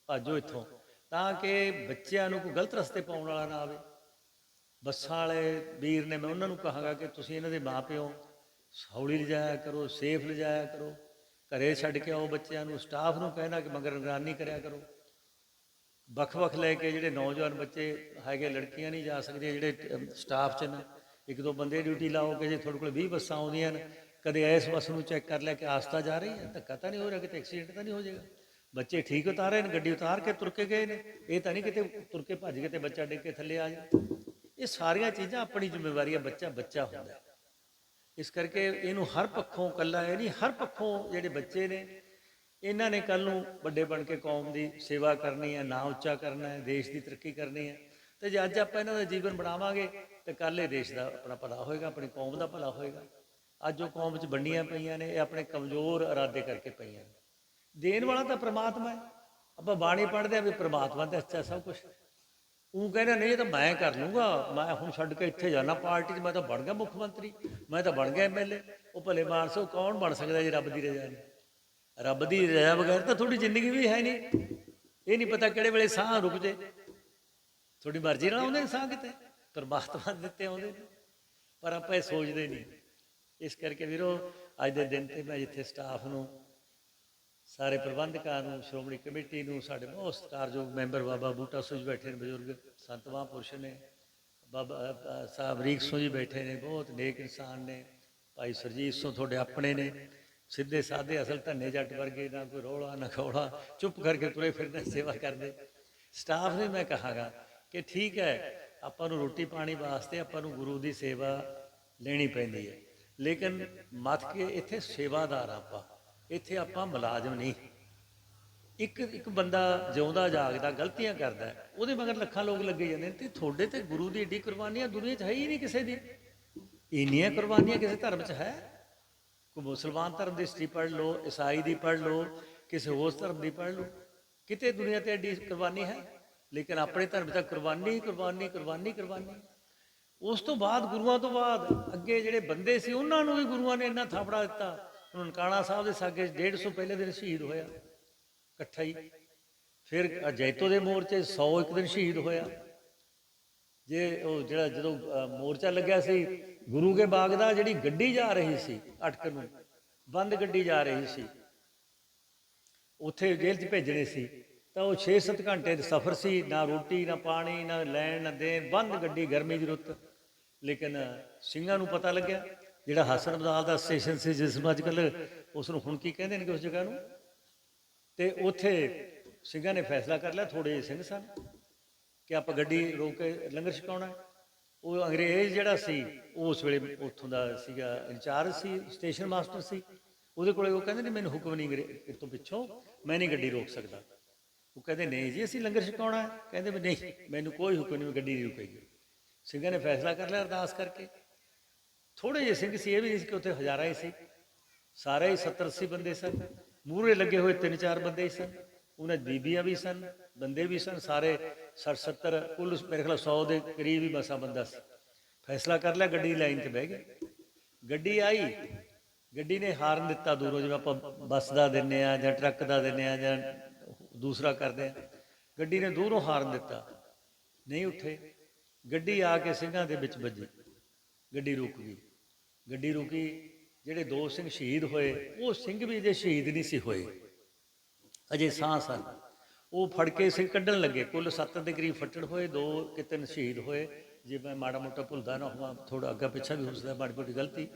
S1: ਭਾਜੋ ਇੱਥੋਂ। ਤਾਂ ਕਿ ਬੱਚਿਆਂ ਨੂੰ ਕੋਈ ਗਲਤ ਰਸਤੇ ਪਾਉਣ ਵਾਲਾ ਨਾ ਆਵੇ। ਬੱਸਾਂ ਵਾਲੇ ਵੀਰ ਨੇ ਮੈਂ ਉਹਨਾਂ ਨੂੰ ਕਹਾਂਗਾ ਕਿ ਤੁਸੀਂ ਇਹਨਾਂ ਦੇ ਮਾਪਿਓ ਹੌਲੀ ਲਿਜਾਇਆ ਕਰੋ, ਸੇਫ ਲਿਜਾਇਆ ਕਰੋ। ਘਰੇ ਛੱਡ ਕੇ ਆਓ ਬੱਚਿਆਂ ਨੂੰ, ਸਟਾਫ ਨੂੰ ਕਹਿਣਾ ਕਿ ਮਗਰ ਨਿਗਰਾਨੀ ਕਰਿਆ ਕਰੋ। ਵੱਖ-ਵੱਖ ਲੈ ਕੇ ਜਿਹੜੇ ਨੌਜਵਾਨ ਬੱਚੇ ਹੈਗੇ, ਲੜਕੀਆਂ ਨਹੀਂ ਜਾ ਸਕਦੀਆਂ, ਜਿਹੜੇ ਸਟਾਫ 'ਚ ਨੇ। ਇੱਕ ਦੋ ਬੰਦੇ ਡਿਊਟੀ ਲਾਓ ਕਿ ਜੇ ਤੁਹਾਡੇ ਕੋਲ 20 ਬੱਸਾਂ ਆਉਂਦੀਆਂ ਨੇ ਕਦੇ ਇਸ ਬੱਸ ਨੂੰ ਚੈੱਕ ਕਰ ਲਿਆ ਕਿ ਆਸਤਾ ਜਾ ਰਹੀ ਹੈ, ਧੱਕਾ ਤਾਂ ਨਹੀਂ ਹੋ ਰਿਹਾ, ਕਿਤੇ ਐਕਸੀਡੈਂਟ ਤਾਂ ਨਹੀਂ ਹੋ ਜਾਏਗਾ। ਬੱਚੇ ਠੀਕ ਉਤਾਰੇ ਨੇ, ਗੱਡੀ ਉਤਾਰ ਕੇ ਤੁਰ ਕੇ ਗਏ ਨੇ। ਇਹ ਤਾਂ ਨਹੀਂ ਕਿਤੇ ਤੁਰ ਕੇ ਭੱਜ ਕੇ ਤੇ ਬੱਚਾ ਡਿੱਗ ਕੇ ਥੱਲੇ ਆ ਜਾਏ। ਇਹ ਸਾਰੀਆਂ ਚੀਜ਼ਾਂ ਆਪਣੀ ਜ਼ਿੰਮੇਵਾਰੀ ਹੈ ਬੱਚਾ ਬੱਚਾ ਹੁੰਦਾ ਇਸ ਕਰਕੇ ਇਹਨੂੰ ਹਰ ਪੱਖੋਂ ਕੱਲਾ ਇਹ ਨਹੀਂ, ਹਰ ਪੱਖੋਂ ਜਿਹੜੇ ਬੱਚੇ ਨੇ, ਇਹਨਾਂ ਨੇ ਕੱਲ ਨੂੰ ਵੱਡੇ ਬਣ ਕੇ ਕੌਮ ਦੀ ਸੇਵਾ ਕਰਨੀ ਹੈ, ਨਾਂ ਉੱਚਾ ਕਰਨਾ ਹੈ, ਦੇਸ਼ ਦੀ ਤਰੱਕੀ ਕਰਨੀ ਹੈ। ਤੇ ਜੇ ਅੱਜ ਆਪਾਂ ਇਹਨਾਂ ਦਾ ਜੀਵਨ ਬਣਾਵਾਂਗੇ, ਤੇ ਕੱਲ ਇਹ ਦੇਸ਼ ਦਾ ਆਪਣਾ ਭਲਾ ਹੋਏਗਾ, ਆਪਣੀ ਕੌਮ ਦਾ ਭਲਾ ਹੋਏਗਾ। ਅੱਜ ਉਹ ਕੌਮ 'ਚ ਵੰਡੀਆਂ ਪਈਆਂ ਨੇ, ਇਹ ਆਪਣੇ ਕਮਜ਼ੋਰ ਇਰਾਦੇ ਕਰਕੇ ਪਈਆਂ ਨੇ। ਦੇਣ ਵਾਲਾ ਤਾਂ ਪ੍ਰਮਾਤਮਾ ਹੈ। ਆਪਾਂ ਬਾਣੀ ਪੜ੍ਹਦੇ ਆ ਵੀ ਪ੍ਰਮਾਤਮਾ ਤੇ ਅੱਛਾ ਸਭ ਕੁਝ ਉਹ ਕਹਿੰਦਾ, ਨਹੀਂ, ਇਹ ਤਾਂ ਮੈਂ ਕਰ ਲੂੰਗਾ। ਮੈਂ ਹੁਣ ਛੱਡ ਕੇ ਇੱਥੇ ਜਾਣਾ ਪਾਰਟੀ 'ਚ, ਮੈਂ ਤਾਂ ਬਣ ਗਿਆ ਮੁੱਖ ਮੰਤਰੀ। ਮੈਂ ਤਾਂ ਬਣ ਗਿਆ ਐਮਐਲਏ ਉਹ ਭਲੇ ਮਾਨਸੋ ਕੌਣ ਬਣ ਸਕਦਾ ਜੀ ਰੱਬ ਦੀ ਰਜ਼ਾ ਨਹੀਂ? ਰੱਬ ਦੀ ਰਜ਼ਾ ਬਗੈਰ ਤਾਂ ਤੁਹਾਡੀ ਜ਼ਿੰਦਗੀ ਵੀ ਹੈ ਨਹੀਂ। ਇਹ ਨਹੀਂ ਪਤਾ ਕਿਹੜੇ ਵੇਲੇ ਸਾਹ ਰੁਕ ਜੇ। ਤੁਹਾਡੀ ਮਰਜ਼ੀ ਨਾਲ ਆਉਂਦੇ ਨੇ ਸਾਹ ਕਿਤੇ। ਪਰਮਾਤਮਾ ਦੇ ਦਿੱਤੇ ਆਉਂਦੇ ਨੇ। ਪਰ ਆਪਾਂ ਇਹ ਸੋਚਦੇ ਨਹੀਂ। ਇਸ ਕਰਕੇ ਵੀਰੋ, ਅੱਜ ਦੇ ਦਿਨ ਤੇ ਮੈਂ ਜਿੱਥੇ ਸਟਾਫ ਨੂੰ, ਸਾਰੇ ਪ੍ਰਬੰਧਕਾਂ ਨੂੰ, ਸ਼੍ਰੋਮਣੀ ਕਮੇਟੀ ਨੂੰ, ਸਾਡੇ ਬਹੁਤ ਸਤਿਕਾਰਯੋਗ ਮੈਂਬਰ ਬਾਬਾ ਬੂਟਾ ਸੁਜ ਬੈਠੇ ਨੇ, ਬਜ਼ੁਰਗ ਸੰਤ ਮਹਾਂਪੁਰਸ਼ ਨੇ, ਬਾਬਾ ਸਾਹਿਬ ਰੀਕ ਸੋ ਜੀ ਬੈਠੇ ਨੇ, ਬਹੁਤ ਨੇਕ ਇਨਸਾਨ ਨੇ, ਭਾਈ ਸਰਜੀਤ ਸੋ ਤੁਹਾਡੇ ਆਪਣੇ ਨੇ, ਸਿੱਧੇ ਸਾਦੇ ਅਸਲ ਧੰਨੇ ਜੱਟ ਵਰਗੇ, ਨਾ ਕੋਈ ਰੋਲਾ, ਨਾ ਖੋਲਾ, ਚੁੱਪ ਕਰਕੇ ਤੁਰੇ ਫਿਰਦੇ, ਸੇਵਾ ਕਰਦੇ। ਸਟਾਫ ਨੇ ਮੈਂ ਕਹਾਂਗਾ ਕਿ ਠੀਕ ਹੈ, ਆਪਾਂ ਨੂੰ ਰੋਟੀ ਪਾਣੀ ਵਾਸਤੇ ਆਪਾਂ ਨੂੰ ਗੁਰੂ ਦੀ ਸੇਵਾ ਲੈਣੀ ਪੈਂਦੀ ਹੈ। ਲੇਕਿਨ ਮਤ ਕੇ ਇੱਥੇ ਸੇਵਾਦਾਰ ਆਪਾਂ, ਇੱਥੇ ਆਪਾਂ ਮੁਲਾਜ਼ਮ ਨਹੀਂ। ਇੱਕ ਇੱਕ ਬੰਦਾ ਜਿਉਂਦਾ, ਜਾਗਦਾ, ਗਲਤੀਆਂ ਕਰਦਾ, ਉਹਦੇ ਮਗਰ ਲੱਖਾਂ ਲੋਕ ਲੱਗੇ ਜਾਂਦੇ ਨੇ ਤੇ ਤੁਹਾਡੇ ਤੇ ਗੁਰੂ ਦੀ ਏਡੀ ਕੁਰਬਾਨੀਆਂ ਦੁਨੀਆ 'ਚ ਹੈ ਹੀ ਨਹੀਂ ਕਿਸੇ ਦੀ। ਇੰਨੀਆਂ ਕੁਰਬਾਨੀਆਂ ਕਿਸੇ ਧਰਮ 'ਚ ਹੈ? ਕੋਈ ਮੁਸਲਮਾਨ ਧਰਮ ਦੀ ਹਿਸਟਰੀ ਪੜ੍ਹ ਲਓ, ਈਸਾਈ ਦੀ ਪੜ੍ਹ ਲਓ, ਕਿਸੇ ਹੋਰ ਧਰਮ ਦੀ ਪੜ੍ਹ ਲਓ, ਕਿਤੇ ਦੁਨੀਆ ਤੇ ਏਡੀ ਕੁਰਬਾਨੀ ਹੈ? ਲੇਕਿਨ ਆਪਣੇ ਧਰਮ 'ਚ ਕੁਰਬਾਨੀ ਕੁਰਬਾਨੀ ਕੁਰਬਾਨੀ ਕੁਰਬਾਨੀ। ਉਸ ਤੋਂ ਬਾਅਦ, ਗੁਰੂਆਂ ਤੋਂ ਬਾਅਦ ਅੱਗੇ ਜਿਹੜੇ ਬੰਦੇ ਸੀ, ਉਹਨਾਂ ਨੂੰ ਵੀ ਗੁਰੂਆਂ ਨੇ ਇੰਨਾ ਥਾਪੜਾ ਦਿੱਤਾ। ਹੁਣ ਨਨਕਾਣਾ ਸਾਹਿਬ ਦੇ ਸਾਗੇ 150 ਪਹਿਲੇ ਦਿਨ ਸ਼ਹੀਦ ਹੋਇਆ, ਇਕੱਠਾ ਹੀ। ਫਿਰ ਅਜੈਤੋ ਦੇ ਮੋਰਚੇ 100 ਇੱਕ ਦਿਨ ਸ਼ਹੀਦ ਹੋਇਆ। ਜੇ ਉਹ ਜਿਹੜਾ ਜਦੋਂ ਮੋਰਚਾ ਲੱਗਿਆ ਸੀ, ਗੁਰੂ ਕੇ ਬਾਗ ਦਾ ਜਿਹੜੀ ਗੱਡੀ ਜਾ ਰਹੀ ਸੀ, ਅਟਕ ਨੂੰ, ਬੰਦ ਗੱਡੀ ਜਾ ਰਹੀ ਸੀ, ਉੱਥੇ ਜੇਲ੍ਹ 'ਚ ਭੇਜਣੇ ਸੀ, ਤਾਂ ਉਹ 6-7 ਘੰਟੇ ਦਾ ਸਫ਼ਰ ਸੀ, ਨਾ ਰੋਟੀ, ਨਾ ਪਾਣੀ, ਨਾ ਲੈਣ, ਨਾ ਦੇਣ, ਬੰਦ ਗੱਡੀ, ਗਰਮੀ ਦੀ ਰੁੱਤ। ਲੇਕਿਨ ਸਿੰਘਾਂ ਨੂੰ ਪਤਾ ਲੱਗਿਆ, ਜਿਹੜਾ ਹਸਨ ਅਬਦਾਲ ਦਾ ਸਟੇਸ਼ਨ ਸੀ, ਜਿਸ ਨੂੰ ਅੱਜ ਕੱਲ੍ਹ ਉਸ ਨੂੰ ਹੁਣ ਕੀ ਕਹਿੰਦੇ ਨੇ ਕਿ ਉਸ ਜਗ੍ਹਾ ਨੂੰ? ਤੇ ਉੱਥੇ ਸਿੰਘਾਂ ਨੇ ਫੈਸਲਾ ਕਰ ਲਿਆ ਥੋੜੇ ਜਿਹੇ ਸਿੰਘ ਸਨ, ਕਿ ਆਪਾਂ ਗੱਡੀ ਰੋਕ ਕੇ ਲੰਗਰ ਛਕਾਉਣਾ ਉਹ ਅੰਗਰੇਜ਼ ਜਿਹੜਾ ਸੀ, ਉਹ ਉਸ ਵੇਲੇ ਉੱਥੋਂ ਦਾ ਸੀਗਾ, ਇੰਚਾਰਜ ਸੀ, ਸਟੇਸ਼ਨ ਮਾਸਟਰ ਸੀ। ਉਹਦੇ ਕੋਲੇ ਉਹ ਕਹਿੰਦੇ ਨੇ, ਮੈਨੂੰ ਹੁਕਮ ਨਹੀਂ ਅੰਗਰੇ- ਤੋਂ ਪਿੱਛੋਂ, ਮੈਂ ਨਹੀਂ ਗੱਡੀ ਰੋਕ ਸਕਦਾ। ਉਹ ਕਹਿੰਦੇ, ਨਹੀਂ ਜੀ, ਅਸੀਂ ਲੰਗਰ ਛਕਾਉਣਾ ਕਹਿੰਦੇ ਵੀ, ਨਹੀਂ, ਮੈਨੂੰ ਕੋਈ ਹੁਕਮ ਨਹੀਂ ਗੱਡੀ ਨਹੀਂ ਰੁਕੇਗੀ। ਸਿੰਘਾਂ ਨੇ ਫੈਸਲਾ ਕਰ ਲਿਆ ਅਰਦਾਸ ਕਰਕੇ। ਥੋੜੇ ਜਿਹੇ ਸਿੰਘ ਸੀ, ਇਹ ਵੀ ਨਹੀਂ ਸੀ ਕਿ ਉੱਥੇ ਹਜ਼ਾਰਾਂ ਹੀ ਸੀ। ਸਾਰੇ ਹੀ 70 80 ਬੰਦੇ ਸਨ। ਮੂਹਰੇ ਲੱਗੇ ਹੋਏ ਤਿੰਨ ਚਾਰ ਬੰਦੇ ਹੀ ਸਨ। ਉਹਨਾਂ ਬੀਬੀਆਂ ਵੀ ਸਨ, ਬੰਦੇ ਵੀ ਸਨ। ਸਾਰੇ 60 70 ਕੁੱਲ ਮੇਰੇ ਖਿਆਲ 100 ਦੇ ਕਰੀਬ ਹੀ ਮਸਾ ਬੰਦਾ ਸੀ। ਫੈਸਲਾ ਕਰ ਲਿਆ, ਗੱਡੀ ਲਾਈਨ ਤੇ ਬਹਿ ਗਏ ਗੱਡੀ ਆਈ। ਗੱਡੀ ਨੇ ਹਾਰਨ ਦਿੱਤਾ ਦੂਰੋਂ, ਜਿਵੇਂ ਆਪਾਂ ਬੱਸ ਦਾ ਦਿੰਨੇ ਆ ਜਾਂ ਟਰੱਕ ਦਾ ਦਿੰਨੇ ਆ ਜਾਂ ਦੂਸਰਾ ਕਰਦੇ ਆ। ਗੱਡੀ ਨੇ ਦੂਰੋਂ ਹਾਰਨ ਦਿੱਤਾ। ਨਹੀਂ ਉੱਠੇ। ਗੱਡੀ ਆ ਕੇ ਸਿੰਘਾਂ ਦੇ ਵਿੱਚ ਵੱਜੀ। ਗੱਡੀ ਰੁਕ ਗਈ। ਗੱਡੀ ਰੁਕੀ। ਜਿਹੜੇ ਦੋ ਸਿੰਘ ਸ਼ਹੀਦ ਹੋਏ, ਉਹ ਸਿੰਘ ਵੀ ਜੇ ਸ਼ਹੀਦ ਨਹੀਂ ਸੀ ਹੋਏ। ਅਜੇ ਸਾਹ ਸਨ। ਉਹ ਫੜ ਕੇ ਸਿੰਘ ਕੱਢਣ ਲੱਗੇ। ਕੁੱਲ 7 ਦੇ ਕਰੀਬ ਫੱਟੜ ਹੋਏ, ਦੋ ਕਿ ਤਿੰਨ ਸ਼ਹੀਦ ਹੋਏ। ਜੇ ਮੈਂ ਮਾੜਾ ਮੋਟਾ ਭੁੱਲਦਾ ਨਾ ਹੋਵਾਂ ਥੋੜਾ ਅੱਗਾ ਪਿੱਛਾ ਵੀ ਹੋ ਸਕਦਾ, ਮਾੜੀ ਮੋਟੀ ਗਲਤੀ।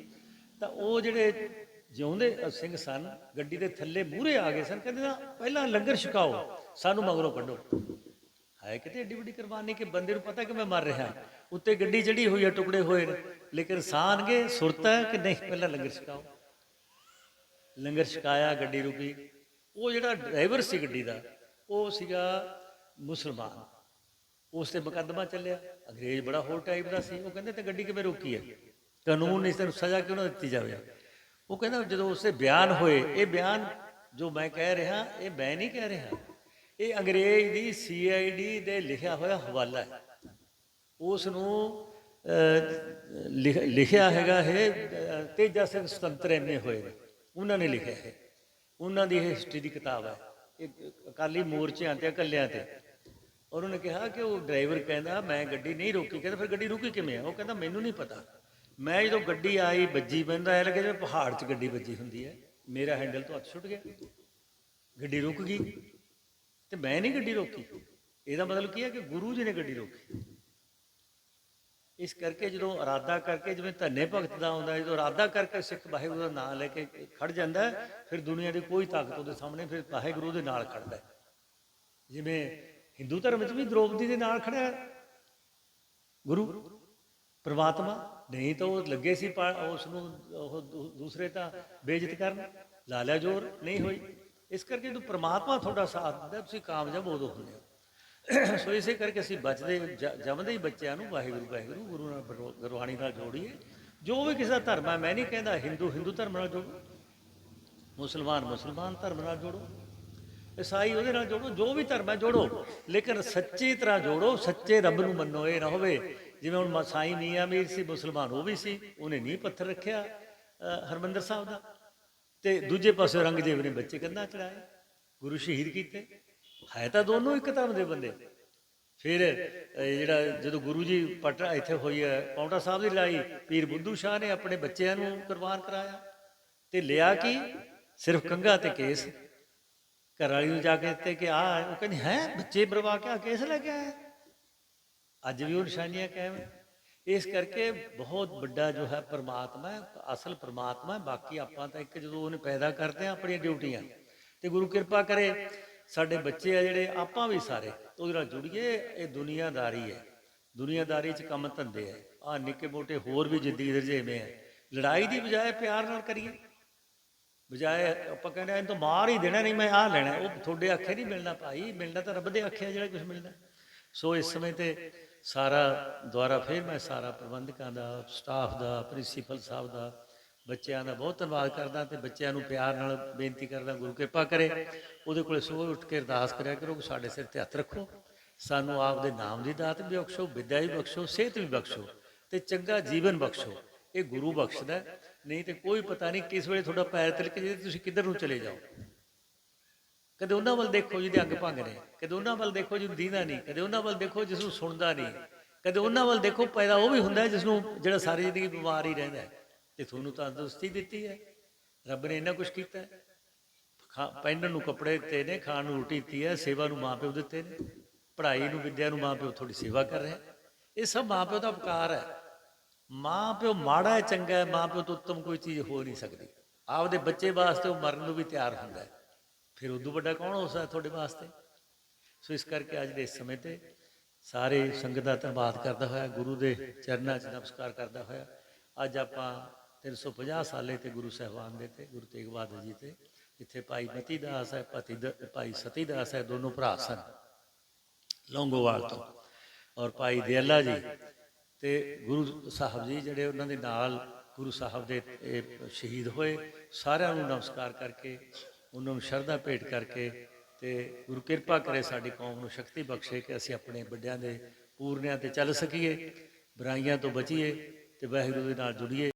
S1: ਤਾਂ ਉਹ ਜਿਹੜੇ ਜਿਉਂਦੇ ਸਿੰਘ ਸਨ, ਗੱਡੀ ਦੇ ਥੱਲੇ ਮੂਹਰੇ ਆ ਗਏ ਸਨ। ਕਹਿੰਦੇ ਨਾ, ਪਹਿਲਾਂ ਲੰਗਰ ਛਕਾਓ, ਸਾਨੂੰ ਮਗਰੋਂ ਕੱਢੋ। ਹੈ ਕਿਤੇ ਏਡੀ ਵੱਡੀ ਕੁਰਬਾਨੀ ਕਿ ਬੰਦੇ ਨੂੰ ਪਤਾ ਕਿ ਮੈਂ ਮਰ ਰਿਹਾ। ਉੱਤੇ ਗੱਡੀ ਚੜੀ ਹੋਈ ਹੈ ਟੁਕੜੇ ਹੋਏ ਨੇ। ਲੇਕਿਨ ਸਾਨਗੇ ਸੁਰਤ ਹੈ ਕਿ ਨਹੀਂ? ਪਹਿਲਾਂ ਲੰਗਰ ਛਕਾਓ। ਲੰਗਰ ਛਕਾਇਆ ਗੱਡੀ ਰੁਕੀ ਉਹ ਜਿਹੜਾ ਡਰਾਈਵਰ ਸੀ ਗੱਡੀ ਦਾ, ਉਹ ਸੀਗਾ ਮੁਸਲਮਾਨ। ਉਸ ਤੇ ਮੁਕੱਦਮਾ ਚੱਲਿਆ। ਅੰਗਰੇਜ਼ ਬੜਾ ਹੋਰ ਟਾਈਪ ਦਾ ਸੀ। ਉਹ ਕਹਿੰਦੇ, ਤੇ ਗੱਡੀ ਕਿਵੇਂ ਰੋਕੀ ਹੈ? ਕਾਨੂੰਨ ਇਸ ਤੈਨੂੰ ਸਜ਼ਾ ਕਿਉਂ ਨਾ ਦਿੱਤੀ ਜਾਵੇ? ਉਹ ਕਹਿੰਦਾ, ਜਦੋਂ ਉਸੇ ਬਿਆਨ ਹੋਏ, ਇਹ ਬਿਆਨ ਜੋ ਮੈਂ ਕਹਿ ਰਿਹਾ, ਇਹ ਮੈਂ ਨਹੀਂ ਕਹਿ ਰਿਹਾ। ਇਹ ਅੰਗਰੇਜ਼ ਦੀ ਸੀਆਈਡੀ ਦੇ ਲਿਖਿਆ ਹੋਇਆ ਹਵਾਲਾ ਹੈ। ਉਸ ਨੂੰ ਲਿਖ- ਲਿਖਿਆ ਹੈਗਾ ਹੈ ਤੇਜਾ ਸਿੰਘ ਸੁਤੰਤਰ ਐਮਏ ਹੋਏ ਨੇ। ਉਹਨਾਂ ਨੇ ਲਿਖਿਆ ਹੈ ਉਹਨਾਂ ਦੀ ਇਹ ਹਿਸਟਰੀ ਦੀ ਕਿਤਾਬ ਹੈ। ਇਹ ਅਕਾਲੀ ਮੋਰਚਿਆਂ ਤੇ, ਇਕੱਲਿਆਂ ਤੇ। ਔਰ ਉਹਨੇ ਕਿਹਾ ਕਿ ਉਹ ਡਰਾਈਵਰ ਕਹਿੰਦਾ, ਮੈਂ ਗੱਡੀ ਨਹੀਂ ਰੋਕੀ। ਕਹਿੰਦਾ, ਫਿਰ ਗੱਡੀ ਰੁਕੀ ਕਿਵੇਂ ਆ? ਉਹ ਕਹਿੰਦਾ, ਮੈਨੂੰ ਨਹੀਂ ਪਤਾ। ਮੈਂ ਜਦੋਂ ਗੱਡੀ ਆਈ, ਵੱਜੀ ਬੰਦਾ ਐ ਲੱਗੇ ਜਿਵੇਂ ਪਹਾੜ 'ਚ ਗੱਡੀ ਵੱਜੀ ਹੁੰਦੀ ਹੈ। ਮੇਰਾ ਹੈਂਡਲ ਤੋਂ ਹੱਥ ਛੁੱਟ ਗਿਆ। ਗੱਡੀ ਰੁਕ ਗਈ। ਤੇ ਮੈਂ ਨਹੀਂ ਗੱਡੀ ਰੋਕੀ। ਇਹਦਾ ਮਤਲਬ ਕੀ ਹੈ ਕਿ ਗੁਰੂ ਜੀ ਨੇ ਗੱਡੀ ਰੋਕੀ। ਇਸ ਕਰਕੇ ਜਦੋਂ ਇਰਾਦਾ ਕਰਕੇ ਜਿਵੇਂ ਧੰਨੇ ਭਗਤ ਦਾ ਆਉਂਦਾ ਜਦੋਂ ਇਰਾਦਾ ਕਰਕੇ ਸਿੱਖ ਵਾਹਿਗੁਰੂ ਦਾ ਨਾਮ ਲੈ ਕੇ ਖੜ ਜਾਂਦਾ, ਫਿਰ ਦੁਨੀਆ ਦੀ ਕੋਈ ਤਾਕਤ ਉਹਦੇ ਸਾਹਮਣੇ, ਫਿਰ ਵਾਹਿਗੁਰੂ ਦੇ ਨਾਲ ਖੜਦਾ ਜਿਵੇਂ ਹਿੰਦੂ ਧਰਮ ਵਿੱਚ ਵੀ ਦ੍ਰੋਪਦੀ ਦੇ ਨਾਲ ਖੜਾ ਗੁਰੂ, ਪ੍ਰਮਾਤਮਾ, ਨਹੀਂ ਤਾਂ ਉਹ ਲੱਗੇ ਸੀ ਪਾ- ਉਸ ਨੂੰ, ਉਹ ਦੂ- ਦੂਸਰੇ ਤਾਂ ਬੇਇੱਜ਼ਤ ਕਰਨ, ਲਾ ਲਿਆ ਜੋਰ, ਨਹੀਂ ਹੋਈ। ਇਸ ਕਰਕੇ ਜਦੋਂ ਪ੍ਰਮਾਤਮਾ ਤੁਹਾਡਾ ਸਾਥ ਦਿੰਦਾ ਤੁਸੀਂ ਕਾਮਯਾਬ ਉਦੋਂ ਹੁੰਦੇ ਹੋ। ਸੋ ਇਸੇ ਕਰਕੇ ਅਸੀਂ ਬਚਦੇ ਜੰਮਦੇ ਹੀ ਬੱਚਿਆਂ ਨੂੰ ਵਾਹਿਗੁਰੂ ਵਾਹਿਗੁਰੂ ਗੁਰੂ ਨਾਲ ਗੁਰਬਾਣੀ ਨਾਲ ਜੋੜੀਏ। ਜੋ ਵੀ ਕਿਸੇ ਦਾ ਧਰਮ ਹੈ ਮੈਂ ਨਹੀਂ ਕਹਿੰਦਾ ਹਿੰਦੂ ਹਿੰਦੂ ਧਰਮ ਨਾਲ ਜੋੜੋ ਮੁਸਲਮਾਨ ਮੁਸਲਮਾਨ ਧਰਮ ਨਾਲ ਜੋੜੋ। ਈਸਾਈ ਉਹਦੇ ਨਾਲ ਜੋੜੋ ਜੋ ਵੀ ਧਰਮ ਹੈ ਜੋੜੋ। ਲੇਕਿਨ ਸੱਚੀ ਤਰ੍ਹਾਂ ਜੋੜੋ ਸੱਚੇ ਰੱਬ ਨੂੰ ਮੰਨੋ ਇਹ ਨਾ ਹੋਵੇ। ਜਿਵੇਂ ਹੁਣ ਮਸਾਈ ਮੀਆਂ ਮੀਰ ਸੀ ਮੁਸਲਮਾਨ ਉਹ ਵੀ ਸੀ ਉਹਨੇ ਨੀਂਹ ਪੱਥਰ ਰੱਖਿਆ ਅ, ਹਰਮੰਦਰ ਸਾਹਿਬ ਦਾ। ਤੇ ਦੂਜੇ ਪਾਸੇ ਔਰੰਗਜ਼ੇਬ ਨੇ ਬੱਚੇ ਕੰਧਾਂ ਚੜਾਏ ਗੁਰੂ ਸ਼ਹੀਦ ਕੀਤੇ। ਹੈ ਤਾਂ ਦੋਨੋਂ ਇੱਕ ਧਰਮ ਦੇ ਬੰਦੇ। ਫਿਰ ਜਿਹੜਾ ਜਦੋਂ ਗੁਰੂ ਜੀ ਪਟ ਇੱਥੇ ਹੋਈ ਹੈ, ਪੌਂਟਾ ਸਾਹਿਬ ਦੀ ਲੜਾਈ, ਪੀਰ ਬੁੱਧੂ ਸ਼ਾਹ ਨੇ ਆਪਣੇ ਬੱਚਿਆਂ ਨੂੰ ਕੁਰਬਾਨ ਕਰਾਇਆ। ਤੇ ਲਿਆ ਕਿ? ਸਿਰਫ ਕੰਗਾ ਤੇ ਕੇਸ। ਘਰ ਵਾਲੀ ਨੂੰ ਜਾ ਕੇ ਦਿੱਤੇ ਕਿ ਆ, ਉਹ ਕਹਿੰਦੀ, ਹੈ, ਬੱਚੇ ਬਰਵਾ ਕੇ ਆ, ਕੇਸ ਲੈ ਕੇ ਆਇਆ। ਅੱਜ ਵੀ ਉਹ ਨਿਸ਼ਾਨੀਆਂ ਕਾਇਮ ਇਸ ਕਰਕੇ ਬਹੁਤ ਵੱਡਾ ਜੋ ਹੈ ਪਰਮਾਤਮਾ ਅਸਲ ਪਰਮਾਤਮਾ ਬਾਕੀ ਆਪਾਂ ਤਾਂ ਇੱਕ ਜਦੋਂ ਉਹਨੇ ਪੈਦਾ ਕਰਦੇ ਆ ਆਪਣੀਆਂ ਡਿਊਟੀਆਂ, ਤੇ ਗੁਰੂ ਕਿਰਪਾ ਕਰੇ, ਸਾਡੇ ਬੱਚੇ ਆ ਜਿਹੜੇ, ਆਪਾਂ ਵੀ ਸਾਰੇ, ਉਹਦੇ ਨਾਲ ਜੁੜੀਏ, ਇਹ ਦੁਨੀਆਦਾਰੀ ਹੈ। ਦੁਨੀਆਦਾਰੀ 'ਚ ਕੰਮ ਧੰਦੇ ਹੈ। ਆ ਨਿੱਕੇ ਮੋਟੇ ਹੋਰ ਵੀ ਜ਼ਿੰਦਗੀ ਦੇ ਰਜੇਵੇਂ ਹੈ। ਲੜਾਈ ਦੀ ਬਜਾਏ ਪਿਆਰ ਨਾਲ ਕਰੀਏ। ਬਜਾਏ ਆਪਾਂ ਕਹਿੰਦੇ ਇਹਨੂੰ ਤਾਂ ਮਾਰ ਹੀ ਦੇਣਾ, ਨਹੀਂ ਮੈਂ ਆਹ ਲੈਣਾ। ਉਹ ਤੁਹਾਡੇ ਆਖੇ ਨਹੀਂ ਮਿਲਣਾ ਭਾਈ, ਮਿਲਣਾ ਤਾਂ ਰੱਬ ਦੇ ਆਖੇ ਜਿਹੜਾ ਕੁਝ ਮਿਲਣਾ। ਸੋ ਇਸ ਸਮੇਂ ਤੇ ਸਾਰਾ ਦੁਆਰਾ ਫਿਰ ਮੈਂ ਸਾਰਾ ਪ੍ਰਬੰਧਕਾਂ ਦਾ, ਸਟਾਫ ਦਾ, ਪ੍ਰਿੰਸੀਪਲ ਸਾਹਿਬ ਦਾ, ਬੱਚਿਆਂ ਦਾ ਬਹੁਤ ਧੰਨਵਾਦ ਕਰਦਾ ਤੇ ਬੱਚਿਆਂ ਨੂੰ ਪਿਆਰ ਨਾਲ ਬੇਨਤੀ ਕਰਦਾ, ਗੁਰੂ ਕਿਰਪਾ ਕਰੇ। ਉਹਦੇ ਕੋਲੇ ਸਵੇਰ ਉੱਠ ਕੇ ਅਰਦਾਸ ਕਰਿਆ ਕਰੋ ਕਿ ਸਾਡੇ ਸਿਰ ਤੇ ਹੱਥ ਰੱਖੋ। ਸਾਨੂੰ ਆਪ ਦੇ ਨਾਮ ਦੀ ਦਾਤ ਵੀ ਬਖਸ਼ੋ, ਵਿਦਿਆ ਵੀ ਬਖਸ਼ੋ, ਸਿਹਤ ਵੀ ਬਖਸ਼ੋ ਤੇ ਚੰਗਾ ਜੀਵਨ ਬਖਸ਼ੋ। ਇਹ ਗੁਰੂ ਬਖਸ਼ਦਾ ਨਹੀਂ ਤੇ ਕੋਈ ਪਤਾ ਨਹੀਂ ਕਿਸ ਵੇਲੇ ਤੁਹਾਡਾ ਪੈਰ ਤਿਲਕ ਜੇ ਤੁਸੀਂ ਕਿੱਧਰ ਨੂੰ ਚਲੇ ਜਾਓ। ਕਦੇ ਉਹਨਾਂ ਵੱਲ ਦੇਖੋ ਜਿਹਦੇ ਅੰਗ ਭੰਗ ਨੇ ਕਦੇ ਉਹਨਾਂ ਵੱਲ ਦੇਖੋ ਜਿਹਨੂੰ ਦੀਦਾ ਨਹੀਂ, ਕਦੇ ਉਹਨਾਂ ਵੱਲ ਦੇਖੋ ਜਿਸ ਨੂੰ ਸੁਣਦਾ ਨਹੀਂ, ਕਦੇ ਉਹਨਾਂ ਵੱਲ ਦੇਖੋ ਪੈਦਾ ਉਹ ਵੀ ਹੁੰਦਾ ਹੈ ਜਿਸ ਨੂੰ ਜਿਹੜਾ ਸਾਰੀ ਜ਼ਿੰਦਗੀ ਬਿਮਾਰ ਹੀ ਰਹਿੰਦਾ ਹੈ ਤੇ ਤੁਹਾਨੂੰ ਤੰਦਰੁਸਤੀ ਦਿੱਤੀ ਹੈ, ਰੱਬ ਨੇ ਇੰਨਾ ਕੁਝ ਕੀਤਾ ਖਾ, ਪਹਿਨਣ ਨੂੰ ਕੱਪੜੇ ਦਿੱਤੇ ਨੇ, ਖਾਣ ਨੂੰ ਰੋਟੀ ਦਿੱਤੀ ਹੈ, ਸੇਵਾ ਨੂੰ ਮਾਂ ਪਿਓ ਦਿੱਤੇ ਨੇ, ਪੜ੍ਹਾਈ ਨੂੰ, ਵਿਦਿਆ ਨੂੰ ਮਾਂ ਪਿਓ ਤੁਹਾਡੀ ਸੇਵਾ ਕਰ ਰਹੇ ਇਹ ਸਭ ਮਾਂ ਪਿਓ ਦਾ ਉਪਕਾਰ ਹੈ, ਮਾਂ ਪਿਓ ਮਾੜਾ ਚੰਗਾ ਹੈ, ਮਾਂ ਪਿਓ ਤੋਂ ਉੱਤਮ ਕੋਈ ਚੀਜ਼ ਹੋ ਨਹੀਂ ਸਕਦੀ, ਆਪਦੇ ਬੱਚੇ ਵਾਸਤੇ ਉਹ ਮਰਨ ਨੂੰ ਵੀ ਤਿਆਰ ਹੁੰਦਾ ਹੈ। ਫਿਰ ਉਦੋਂ ਵੱਡਾ ਕੌਣ ਹੋ ਸਕਦਾ ਤੁਹਾਡੇ ਵਾਸਤੇ? ਸੋ ਇਸ ਕਰਕੇ ਅੱਜ ਦੇ ਇਸ ਸਮੇਂ ਤੇ ਸਾਰੇ ਸੰਗਤ ਦਾ ਧੰਨਵਾਦ ਕਰਦਾ ਹੋਇਆ, ਗੁਰੂ ਦੇ ਚਰਨਾਂ 'ਚ ਨਮਸਕਾਰ ਕਰਦਾ ਹੋਇਆ। ਅੱਜ ਆਪਾਂ 350 ਸਾਲੇ ਤੇ ਗੁਰੂ ਸਾਹਿਬਾਨ ਦੇ ਤੇ, ਗੁਰੂ ਤੇਗ ਬਹਾਦਰ ਜੀ ਤੇ, ਇੱਥੇ ਭਾਈ ਮਤੀ ਦਾਸ ਹੈ, ਪਤੀ ਭਾਈ ਸਤੀ ਦਾਸ ਹੈ, ਦੋਨੋਂ ਭਰਾ ਸਨ, ਲੌਂਗੋਵਾਲ ਤੋਂ। ਔਰ ਭਾਈ ਦਿਆਲਾ ਜੀ ਤੇ ਗੁਰੂ ਸਾਹਿਬ ਜੀ ਜਿਹੜੇ ਉਹਨਾਂ ਦੇ ਨਾਲ ਗੁਰੂ ਸਾਹਿਬ ਦੇ ਸ਼ਹੀਦ ਹੋਏ, ਸਾਰਿਆਂ ਨੂੰ ਨਮਸਕਾਰ ਕਰਕੇ ਉਹਨਾਂ ਨੂੰ ਸ਼ਰਧਾ ਭੇਟ ਕਰਕੇ ਤੇ ਗੁਰੂ ਕਿਰਪਾ ਕਰੇ ਸਾਡੀ ਕੌਮ ਨੂੰ ਸ਼ਕਤੀ ਬਖਸ਼ੇ ਕਿ ਅਸੀਂ ਆਪਣੇ ਵੱਡਿਆਂ ਦੇ ਪੂਰਨਿਆਂ ਤੇ ਚੱਲ ਸਕੀਏ, ਬੁਰਾਈਆਂ ਤੋਂ ਬਚੀਏ ਤੇ ਵਾਹਿਗੁਰੂ ਦੇ ਨਾਲ ਜੁੜੀਏ।